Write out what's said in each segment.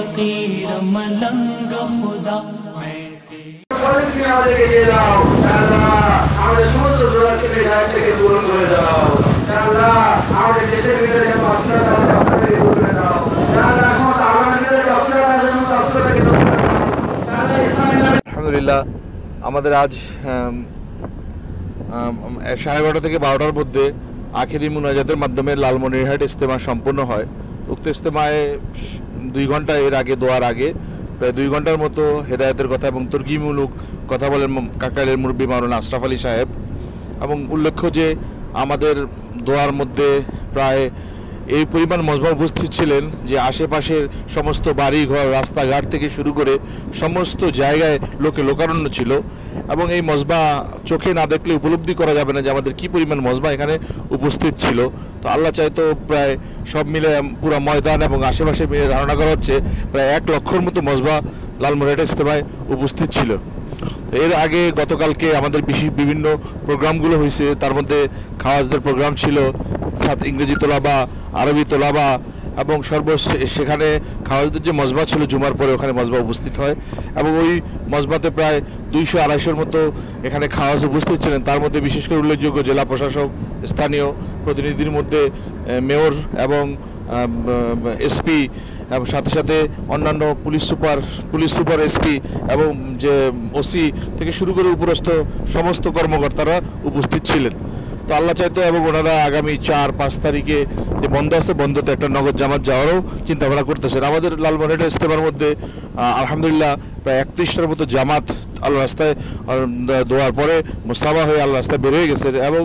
فقیر ملنگ خدا আলহামদুলিল্লাহ আমাদের আজ সাড়ে বারোটা থেকে বারোটার মধ্যে আখেরি মুনাজাতের মাধ্যমে লালমনিরহাট ইস্তেমা সম্পন্ন হয়। উক্ত ইস্তেমায় দুই ঘণ্টা এর আগে দোয়ার আগে, প্রায় দুই ঘণ্টার মতো হেদায়তের কথা এবং তুর্কিমূলক কথা বলেন কাকালের মুরব্বী মারুন আশরাফ আলী সাহেব এবং উল্লেখ্য যে আমাদের দোয়ার মধ্যে প্রায় এই পরিমাণ মজমা উপস্থিত ছিলেন যে আশেপাশের সমস্ত বাড়ি ঘর রাস্তাঘাট থেকে শুরু করে সমস্ত জায়গায় লোকে লোকারণ্য ছিল এবং এই মজমা চোখে না দেখলে উপলব্ধি করা যাবে না যে আমাদের কি পরিমাণ মজমা এখানে উপস্থিত ছিল। তো আল্লাহ চাইতো প্রায় সব মিলে পুরো ময়দান এবং আশেপাশে মিলে ধারণা করা হচ্ছে প্রায় এক লক্ষর মতো মজমা লালমোহরেট ইস্তেমায় উপস্থিত ছিল। এর আগে গতকালকে আমাদের বিভিন্ন প্রোগ্রামগুলো হয়েছে। তার মধ্যে খাওয়াজদের প্রোগ্রাম ছিল সাথে ইংরেজি তোলাবা আরবি তোলাবা এবং সর্বশেষ সেখানে খাওয়াজদের যে মজমা ছিল, জুমার পরে ওখানে মজমা উপস্থিত হয়। এবং ওই মজমাতে প্রায় দুইশো আড়াইশোর মতো এখানে খাওয়াজ উপস্থিত ছিলেন। তার মধ্যে বিশেষ করে উল্লেখযোগ্য জেলা প্রশাসক, স্থানীয় প্রতিনিধির মধ্যে মেয়র এবং এসপি সাথে সাথে অন্যান্য police super police super SP এবং যে ওসি থেকে শুরু করে উপরস্থ সমস্ত কর্মকর্তারা উপস্থিত ছিলেন। তো আল্লাহ চাইতো এবং ওনারা আগামী চার, পাঁচ তারিখে যে বন্ধ আছে, বন্ধতে একটা নগদ জামাত যাওয়ারও চিন্তা ভাবনা করতেছেন। আমাদের লালমনিরহাট ইস্তেমার মধ্যে আলহামদুলিল্লাহ প্রায় একত্রিশটার মতো জামাত আল্লাহ রাস্তায় দোয়ার পরে মুস্তাবা হয়ে আল্লাহ রাস্তায় বের হয়ে গেছে এবং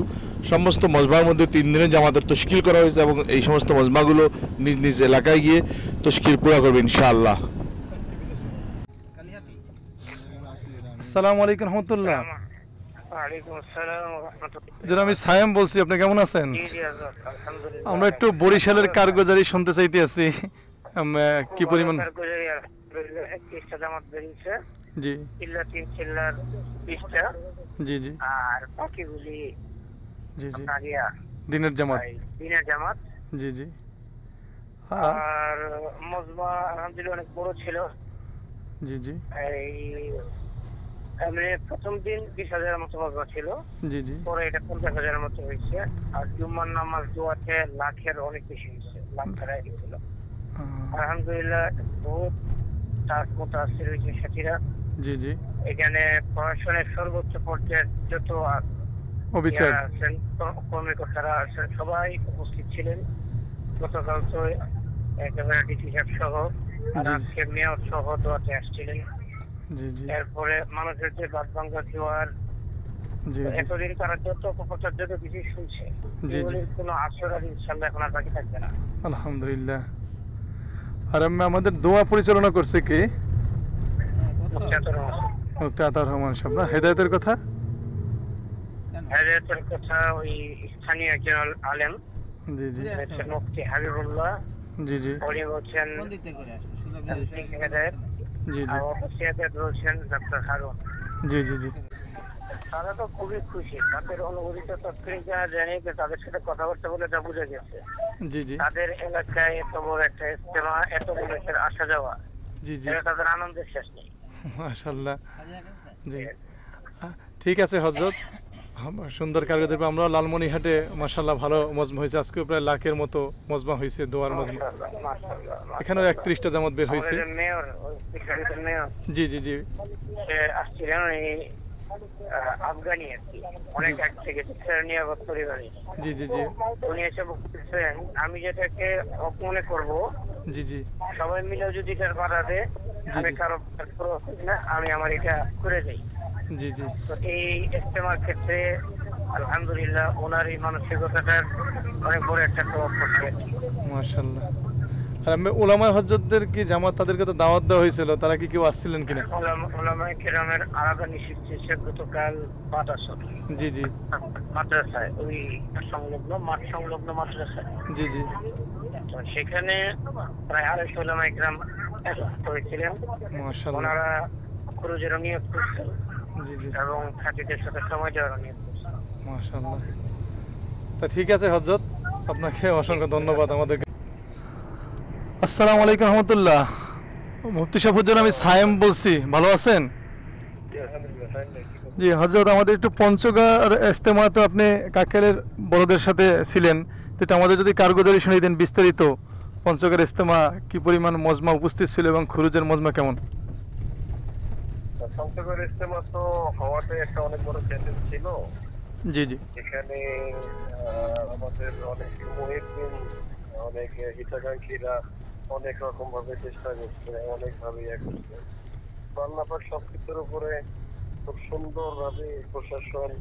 সমস্ত মজমার মধ্যে তিন দিনের জামাতের তশকিল করা হয়েছে এবং এই সমস্ত মজমাগুলো নিজ নিজ এলাকায় গিয়ে তশকিল পুরা করবে ইনশাআল্লাহ। আসসালামু আলাইকুম রহমতুল্লাহ আমি সায়েম বলছি আপনি কেমন আছেন? জি, জি, আজাদ, আলহামদুলিল্লাহ। আমরা একটু বরিশালের কারগুজারি শুনতে চাইতে আছি। কি পরিমাণ জি। জি জি। আর বাকিগুলি জি জি। দিনের জামাত। দিনের জামাত। জি জি। আর? মজমা আলহামদুলিল্লাহ অনেক বড় ছিল। জি জি। এই এমনি প্রথম দিন বিশ হাজারের মতো মজমা ছিল। জি জি। পরে এটা পঞ্চাশ হাজারের মতো হয়েছে। আর জুম্মার নামাজ দোয়াতে লাখের অনেক বেশি হয়েছে। লাখ গেছিল আহ, আলহামদুলিল্লাহ বহুত তার মতো আসছে রয়েছে সাথীরা। জি জি। এখানে পড়াশোনার সর্বোচ্চ পর্যায়ের যত অফিসার। আছেন কর্মকর্তারা আছেন সবাই উপস্থিত ছিলেন। গতকাল তো একেবারে ডিসি সাহেব সহ। আজকে মেয়র সহ দোয়াতে আসছিলেন। এরপরে মানুষের যে বাদ ভাঙ্গা জোয়ার এতদিন তারা যত অপপ্রচার যত কিছু শুনছে। কোনো আসর আর ইনশাল্লাহ এখন আর বাকি থাকবে না। আলহামদুলিল্লাহ। আর আমি আমাদের দোয়া পরিচালনা করছে কি? মুক্তাতর রহমান সাহেব না? হেদায়তের কথা? হেদায়তের কথা ওই স্থানীয় একজন আল- আলেম জি জি। মুফতি হাবিবুল্লাহ জি জি। উনি বলছেন জি জি। অফিসিয়াতে রয়েছেন ডক্টর হারুন। জি জি জি। তারা তো খুবই খুশি। তাদের অনুভূতি তো তৎক্ষণিক জানা যায়নি যে তাদের সাথে কথাবার্তা বলে তা বুঝে গেছে। জি জি। তাদের এলাকায় এত বড় একটা ইস্তেমা এত মানুষের আসা যাওয়া জি জি। এটা তাদের আনন্দের শেষ নেই। মাশাল্লাহ। জি। ঠিক আছে হজরত। আম- সুন্দর কারগদের আমরা লালমনিহাটে মাশাল্লাহ ভালো মজমা হয়েছে। আজকে প্রায় লাখের মতো মজমা হয়েছে দোয়ার মজমা। মাশাআল্লাহ, একত্রিশটা জামাত বের হয়েছে। জি জি জি। সে আসছিলেন এই আহ, আফগানি আর কি। অনেক আগ থেকে টিচার নিরাপদ পরিবারে। জি জি জি। উনি এসে বলতেছেন আমি যেটাকে হক মনে করব জি জি। সবাই মিলে যদি এটার বাধা দেয় আমি কারও পরোয়া করি না আমি আমার এটা করে যাই জি জি। এই ইস্তেমার ক্ষেত্রে আলহামদুলিল্লাহ ওনার এই মানসিকতাটার অনেক বড় একটা প্রভাব পড়ছে। মাশাল্লাহ আর আমি ওলামা হজরতদের কি জামাত তাদেরকে তো দাওয়াত দেওয়া হয়েছিল তারা কি কেউ আসছিলেন কিনা? ওলামা- কেরামের আলাদা নিষিদ্ধ ছিল গতকাল আসর জি জি। মাদ্রাসায় ওই সংলগ্ন মাঠ সংলগ্ন মাদ্রাসায়। জি জি। তো সেখানে প্রায় আড়াইশো ওলামায়ে কেরাম হয়েছিলেন। ওনারা ক্রুজেরও নিয়োগ জি এবং খাটিদের সাথে সময় দেওয়ারও নিয়োগ করছেন মাশাল্লাহ তা ঠিক আছে হজরত আপনাকে অসংখ্য ধন্যবাদ আমাদেরকে। আসসালামু আলাইকুম রহমতুল্লাহ। মুফতি সাহেবুজ্জান আমি সায়েম বলছি। ভালো আছেন? জি হজরত আমাদের একটু পঞ্চগড় ইস্তেমা তো আপনি কাকেরের বড়দের সাথে ছিলেন। তো এটা আমাদের যদি কারগুজারি শুনিয়ে দেন বিস্তারিত। পঞ্চগড় ইস্তেমা কি পরিমাণ মজমা উপস্থিত ছিল এবং খুরুজের মজমা কেমন? সংসদের ইস্তেমা তো হওয়াটাই একটা অনেক বড় চ্যালেঞ্জ ছিল। জি জি। এখানে আমাদের অনেক মহিদিন অনেক হিতাকাঙ্ক্ষীরা অনেক রকম ভাবে চেষ্টা করছে অনেক ভাবে ইয়ে করছে তো আল্লাহ পাক সবকিছুর উপরে খুব সুন্দর ভাবে প্রশাসন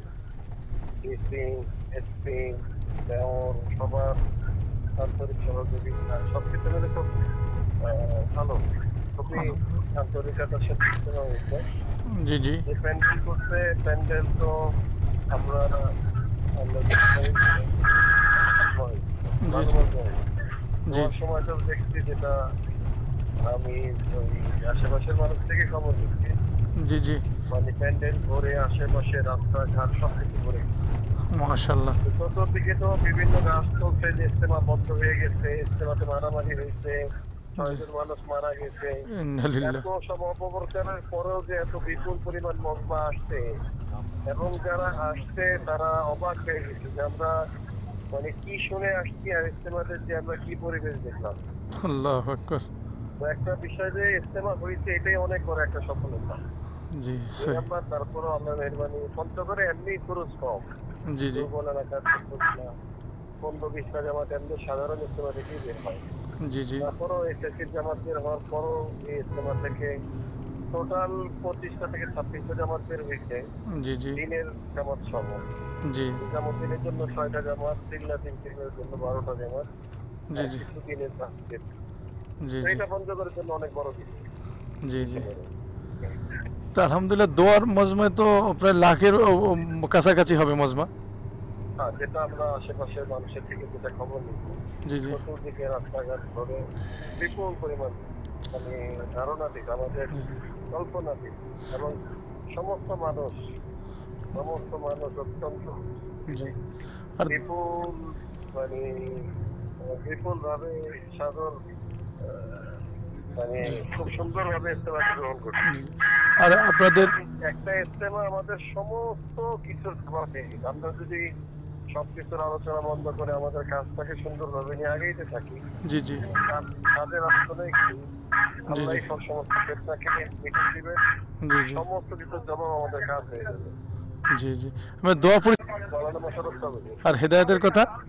ডিসি এসপি মেয়র সবার আন্তরিক সহযোগিতা সবকিছু মিলে খুব আহ, ভালো। খুবই আন্তরিকতার সাথে ইস্তেমা হয়েছে জি জি। প্যান্ডেল করতে প্যান্ডেল তো আমরা সময় তো দেখছি যেটা আমি আশেপাশের মানুষ থেকে খবর দিচ্ছি জি জি। মানে প্যান্ডেল ভরে আশেপাশে রাস্তাঘাট সব কিছু ভরে। মাশাল্লাহ। চতুর্দিকে তো বিভিন্ন গাছ চলছে যে ইস্তেমা বন্ধ হয়ে গেছে ইস্তেমাতে মারামারি হয়েছে ছয়জন মানুষ মারা গেছে। এত সব অপপ্রচারের পরেও যে এত বিপুল পরিমাণ মজমা আসছে এবং যারা আসছে তারা অবাক হয়ে গেছে যে আমরা মানে কি শুনে আসছি আর ইস্তেমাদের যে আমরা কি পরিবেশ দেখলাম। আল্লাহ একটা বিষয় যে ইস্তেমা হয়েছে এটাই অনেক বড় একটা সফলতা। জি আমরা তারপরে আল্লাহ মেহরবানি পঞ্চগড়ে এমনি খরচ কম। জি জি। পনেরো জামাত এমনি সাধারণ ইস্তেমা থেকেই বের হয়। জি জি। তারপরও এসএসসির জামাত বের হওয়ার পরও এই ইস্তেমা থেকে টোটাল পঁচিশটা থেকে ছাব্বিশটা জামাত বের হয়েছে। জি জি। দিনের জামাত সহ। জি। জামাত দিনের জন্য ছয়টা জামাত তিনটা তিন তিনের জন্য বারোটা জামাত। জি জি। দিনের জি জি। এটা পঞ্চগড়ের জন্য অনেক বড় দিন। জি জি। আলহামদুলিল্লাহ দোয়ার মজমায় তো প্রায় লাখের কাছাকাছি হবে মজমা। যেটা আমরা আশেপাশের মানুষের থেকে যেটা খবর নিচ্ছি চতুর্দিকে রাস্তাঘাট ধরে বিপুল পরিমাণ মানে ধারণা দিক আমাদের কল্পনা দিক এবং সমস্ত মানুষ সমস্ত মানুষ অত্যন্ত বিপুল মানে বিপুল ভাবে সাগর মানে খুব সুন্দর ভাবে ইস্তেমাকে গ্রহণ করছে। আর আপনাদের একটা ইস্তেমা আমাদের সমস্ত কিছুর খাবার পেয়ে আমরা যদি সবকিছুর আলোচনা বন্ধ করে আমাদের কাজটাকে সুন্দরভাবে নিয়ে আগেইতে থাকি। জি জি। কাজ- কাজের আসলে কি আল্লাহ। সব সমস্ত চেষ্টাকে মিটিয়ে দিবে। জি জি। সমস্ত কিছুর জবাব আমাদের কাজ হয়ে যাবে। জি জি। আমরা দোয়া পড়ি আর হেদায়তের কথা?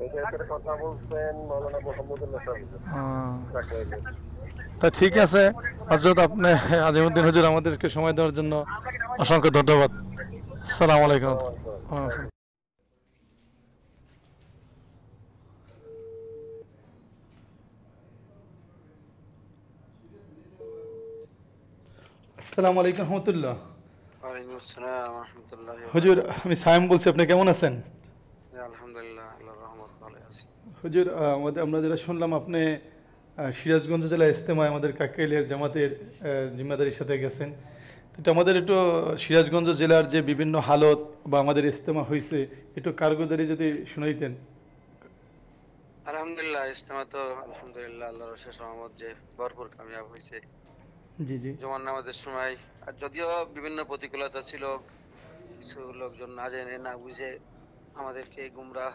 এদের কথা বলছেন মৌলানা মোহাম্মদুল্লাহ সাহেব। তা ঠিক আছে। হজরত আপনি আজিমুদ্দিন হুজুর আমাদেরকে সময় দেওয়ার জন্য অসংখ্য ধন্যবাদ। সালাম আলাইকুম। আসসালামু আলাইকুম রহমতুল্লাহ। হুজুর আমি সায়েম বলছি আপনি কেমন আছেন? হুজুর আমাদের আমরা যেটা শুনলাম আপনি সিরাজগঞ্জ জেলা ইস্তেমায় আমাদের কাকাইলিয়ার জামাতের জিম্মাদারির সাথে গেছেন। এটা আমাদের একটু সিরাজগঞ্জ জেলার যে বিভিন্ন হালত বা আমাদের ইস্তেমা হয়েছে একটু কারগুজারি যদি শুনাইতেন। আলহামদুলিল্লাহ ইস্তেমা তো আলহামদুলিল্লাহ আল্লাহর শেষ রহমত যে ভরপুর কামিয়াব হয়েছে জি নামাজের সময়। আর যদিও বিভিন্ন প্রতিকূলতা ছিল, কিছু লোকজন না জেনে, না বুঝে আমাদেরকে গুমরা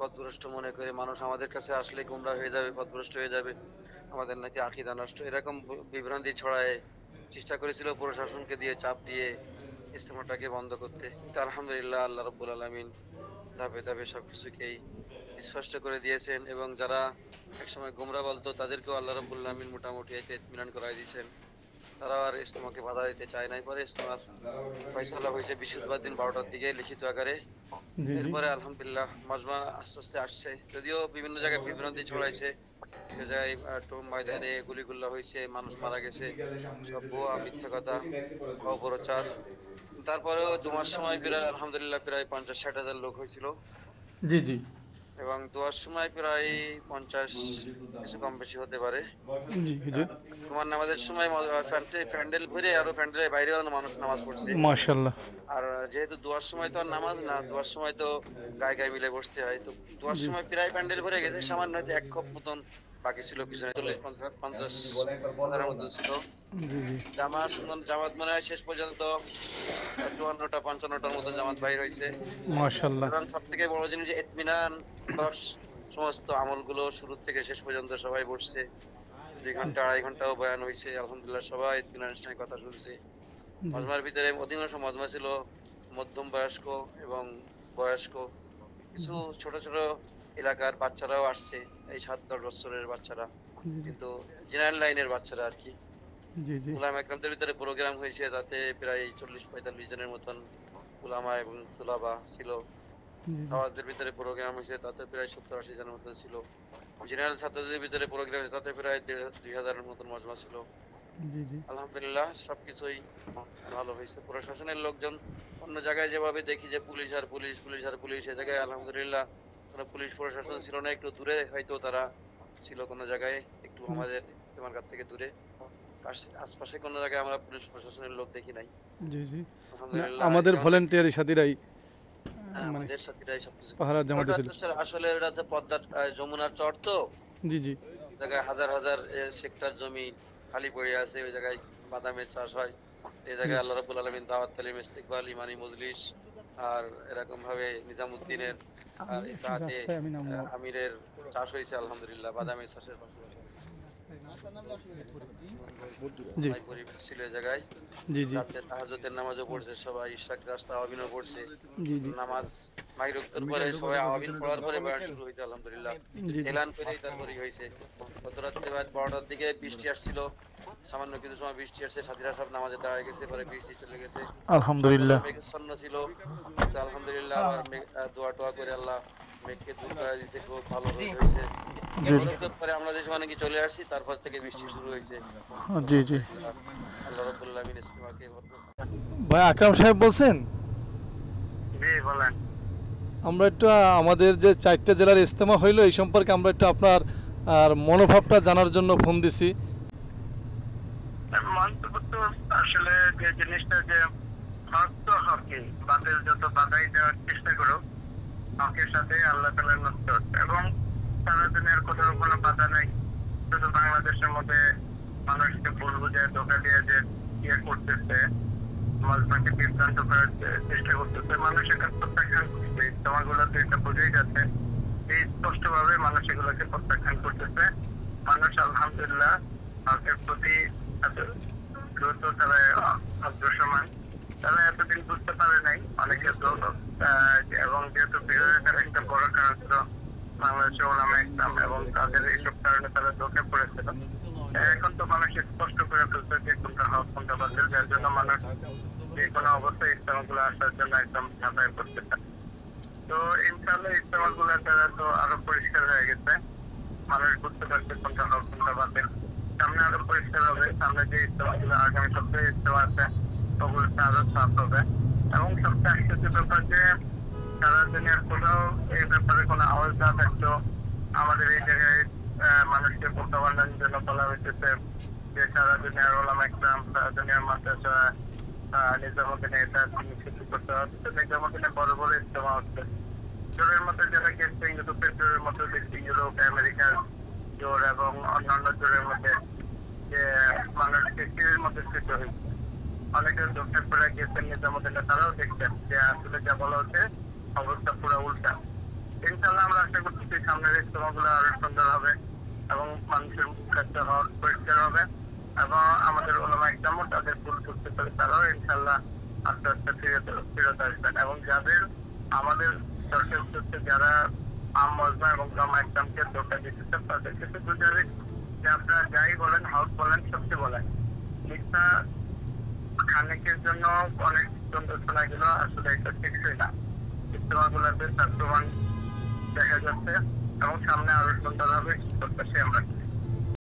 পথভ্রষ্ট মনে করে মানুষ আমাদের কাছে আসলে গুমরা হয়ে যাবে, পথভ্রষ্ট হয়ে যাবে। আমাদের নাকি আকিদা নষ্ট। এরকম বিভ্রান্তি ছড়ায় চেষ্টা করেছিল প্রশাসনকে দিয়ে চাপ দিয়ে ইস্তেমাটাকে বন্ধ করতে। কিন্তু আলহামদুলিল্লাহ আল্লাহ রব্বুল আলমিন ধাপে ধাপে সবকিছুকেই স্পষ্ট করে দিয়েছেন এবং যারা একসময় গুমরা বলতো, তাদেরকেও আল্লাহ রব্বুল আলমিন মোটামুটি এতে ইতমিনান করাই দিয়েছেন। তারা আর ইস্তেমাকে বাধা দিতে চায় নাই। পরে ইস্তেমার ফয়সালা হয়েছে বৃহস্পতিবার দিন বারোটার দিকে লিখিত আকারে। এরপরে আলহামদুলিল্লাহ মাজমা আস্তে আস্তে আসছে। যদিও বিভিন্ন জায়গায় বিভ্রান্তি ছড়াইছে। জায়গায় ময়দানে গুলিগুল্লা হয়েছে মানুষ মারা গেছে। সব ভুয়া মিথ্যা কথা অপপ্রচার তারপরেও দুমাস সময় প্রায় আলহামদুলিল্লাহ প্রায় পঞ্চাশ ষাট হাজার লোক হয়েছিল। জি জি। এবং দোয়ার সময় প্রায় পঞ্চাশ কিছু কম বেশি হতে পারে। তোমার নামাজের সময় প্যান্ডেল ঘুরে আরও প্যান্ডেলের বাইরেও মানুষ নামাজ পড়ছে। মাশাল্লাহ আর যেহেতু দোয়ার সময় তো আর নামাজ না দোয়ার সময় তো গায়ে গায়ে মিলে বসতে হয়। তো দুয়ার সময় প্রায় প্যান্ডেল ভরে গেছে সামান্য এক খপ মতন বাকি ছিল পিছনে চল্লিশ পঞ্চাশ ছিল। জি জামাত জামাত মনে হয় শেষ পর্যন্ত চুয়ান্নটা পঞ্চান্নটার মতো জামাত বাইর হয়েছে। মাশাল্লাহ সব থেকে বড় জিনিস এতমিনান সমস্ত আমলগুলো শুরু থেকে শেষ পর্যন্ত সবাই বসছে। দুই ঘণ্টা আড়াই ঘন্টাও বয়ান হয়েছে। আলহামদুলিল্লাহ সবাই এতমিনান ইসলামের কথা শুনছে। মজমার ভিতরে অধিকাংশ মজমা ছিল মধ্যম বয়স্ক এবং বয়স্ক। কিছু ছোট ছোট এলাকার বাচ্চারাও আসছে এই সাত দশ বছরের বাচ্চারা। কিন্তু জেনারেল লাইনের বাচ্চারা আর কি। জি একরামদের ভিতরে প্রোগ্রাম হয়েছে তাতে প্রায় চল্লিশ পঁয়তাল্লিশ জনের মতন উলামা এবং তুলাবা ছিল। সমাজদের ভিতরে প্রোগ্রাম হয়েছে তাতে প্রায় সত্তর আশি জনের মতন ছিল। জেনারেল ছাত্রদের ভিতরে প্রোগ্রাম হয়েছে তাতে প্রায় দুই হাজারের মতন মজমা ছিল। আলহামদুলিল্লাহ সবকিছুই ভালো হয়েছে। প্রশাসনের লোকজন অন্য জায়গায় যেভাবে দেখি যে পুলিশ আর পুলিশ পুলিশ আর পুলিশ এ জায়গায় আলহামদুলিল্লাহ কোনো পুলিশ প্রশাসন ছিল না একটু দূরে হয়তো তারা ছিল কোনো জায়গায় একটু আমাদের ইস্তেমার কাছ থেকে দূরে। আশপাশে কোনো জায়গায় আমরা পুলিশ প্রশাসনের লোক দেখি নাই। জি জি। আমাদের ভলেন্টিয়ারি সাথীরাই হ্যাঁ, মানে আমাদের সাথীরাই সবকিছু পাহারা জামাতে ছিল। আসলে ওটা তো পদ্মার যমুনার চর তো। জি জি। জায়গায় হাজার হাজার সেক্টর জমি খালি পড়ে আছে ওই জায়গায় বাদামের চাষ হয়। এই জায়গায় আল্লাহ রাব্বুল আলামিন দাওয়াত তালিম ইস্তিকবাল ইমানি মজলিস আর এরকম ভাবে নিজামুদ্দিনের আমিরের চাষ হয়েছে আলহামদুলিল্লাহ বাদামের চাষের পাশাপাশি জায়গায়। নামাজও পড়ছে সবাই রাস্তা আওয়াবিনও পড়ছে। নামাজ পরে সবাই আওয়াবিন পড়ার পরে বয়ান শুরু হয়েছে আলহামদুলিল্লাহ। জি জি। এলান করেই তারপরেই হয়েছে। গত রাত্রে বারোটার দিকে বৃষ্টি আসছিল। সামান্য কিছু সময় বৃষ্টি আসছে সাথীরা সব নামাজে দাঁড়ায় গেছে পরে বৃষ্টি চলে গেছে। আলহামদুলিল্লাহ। মেঘাচ্ছন্ন ছিল। আলহামদুলিল্লাহ আবার মেঘ- দোয়া টোয়া করে আল্লাহ মেঘকে দূর করে দিয়েছে খুব ভালো রোদ হয়েছে পরে আমরা যে সময় নাকি চলে আসছি তারপর থেকে বৃষ্টি শুরু হয়েছে। জি জি। আল্লাহ রব্বুল আমিন ইস্তেমাকে ভাই আকরাম সাহেব বলছেন? জি বলেন। আমরা একটু আমাদের যে চারটে জেলার ইজতেমা হইল এই সম্পর্কে আমরা একটু আপনার আর মনোভাবটা জানার জন্য ফোন দিছি। মন্তব্য তো আসলে যে জিনিসটা যে হক তো হকই বাতিল যত বাধাই দেওয়ার চেষ্টা করো হকের সাথে আল্লাহ তালার নস্তর এবং সারা দুনিয়ার কোথাও কোনো বাধা নাই। শুধু বাংলাদেশের মধ্যে মানুষকে ভুল বুঝায় ধোকা দিয়ে যে ইয়ে করতেছে মজমাকে বিভ্রান্ত করার চেষ্টা করতেছে মানুষ এটা প্রত্যাখ্যান করছে ইস্তমাগুলোতে এটা বোঝাই যাচ্ছে। এই স্পষ্টভাবে মানুষ এগুলোকে প্রত্যাখ্যান করতেছে। মানুষ আলহামদুলিল্লাহ হকের প্রতি দ্রুত তারা অগ্রসমান তারা এতদিন বুঝতে পারে নাই অনেকে দ্রুত এবং যেহেতু বিরোধিতার একটা বড় কারণ ছিল বাংলাদেশে ওলামা ইসলাম এবং তাদের এইসব কারণে তারা ধোকে পড়েছিল। এখন তো মানুষ স্পষ্ট করে ফেলছে যে কোনটা হক, কোনটা বাতিল, যার জন্য মানুষ যে কোনো অবস্থায় ইসলামগুলো আসার জন্য একদম ঝাঁপাই করতেছে তো ইনশাআল্লাহ ইস্তেমাগুলোর দ্বারা তো আরও পরিষ্কার হয়ে গেছে। মানুষ বুঝতে পারছে কোনটা হক, কোনটা বাতিল। সামনে আরও পরিষ্কার হবে সামনে যে ইস্তেমাগুলো আগামী সপ্তাহে ইস্তেমা আছে ওগুলোতে আরও সাফ হবে এবং সবচেয়ে আশ্চর্য ব্যাপার যে সারা দুনিয়ার কোথাও এই ব্যাপারে কোনো আওয়াজ না থাকলেও আমাদের এই জায়গায় মানুষকে প্রত্যাবর্তনের জন্য বলা হয়েছে যে সারা দুনিয়ার ওলামা ইকরাম সারা দুনিয়ার মাদ্রাসা নিজামুদ্দিনে এটা নিষিদ্ধ করতে তো নিজামুদ্দিনে বড় বড় ইস্তেমা হচ্ছে জোরের মধ্যে যারা গেছে ইউরোপের মধ্যে দেখছি ইউরোপ আমেরিকার জোর এবং অন্যান্য জোরের মধ্যে যে মানুষ কৃষির মধ্যে স্থিত হয়েছে। অনেকে ধরতে পড়ে গেছেন নিজামুদ্দিনে তারাও দেখছেন যে আসলে যা বলা হচ্ছে অবস্থা পুরো উল্টা। ইনশাল্লাহ আমরা আশা করছি যে সামনের ইস্তমাগুলো আরও সুন্দর হবে এবং মানুষের কাছে পরিষ্কার হবে এবং আমাদের ওলামা একদমও তাদের ভুল বুঝতে পারে, তারাও ইনশাল্লাহ আস্তে আস্তে ফিরত ফিরত আসবেন। এবং যাদের আমাদের দর্শক যারা আম মজমা এবং যাই বলেন, হাউস বলেন সত্যি বলেন। মিথ্যা খানিকের জন্য অনেক সুন্দর শোনা গেল আসলে এটা টেকসই না। ইস্তেমাগুলোতে তার প্রমাণ দেখা যাচ্ছে এবং সামনে আরও সুন্দর হবে প্রত্যাশী আমরা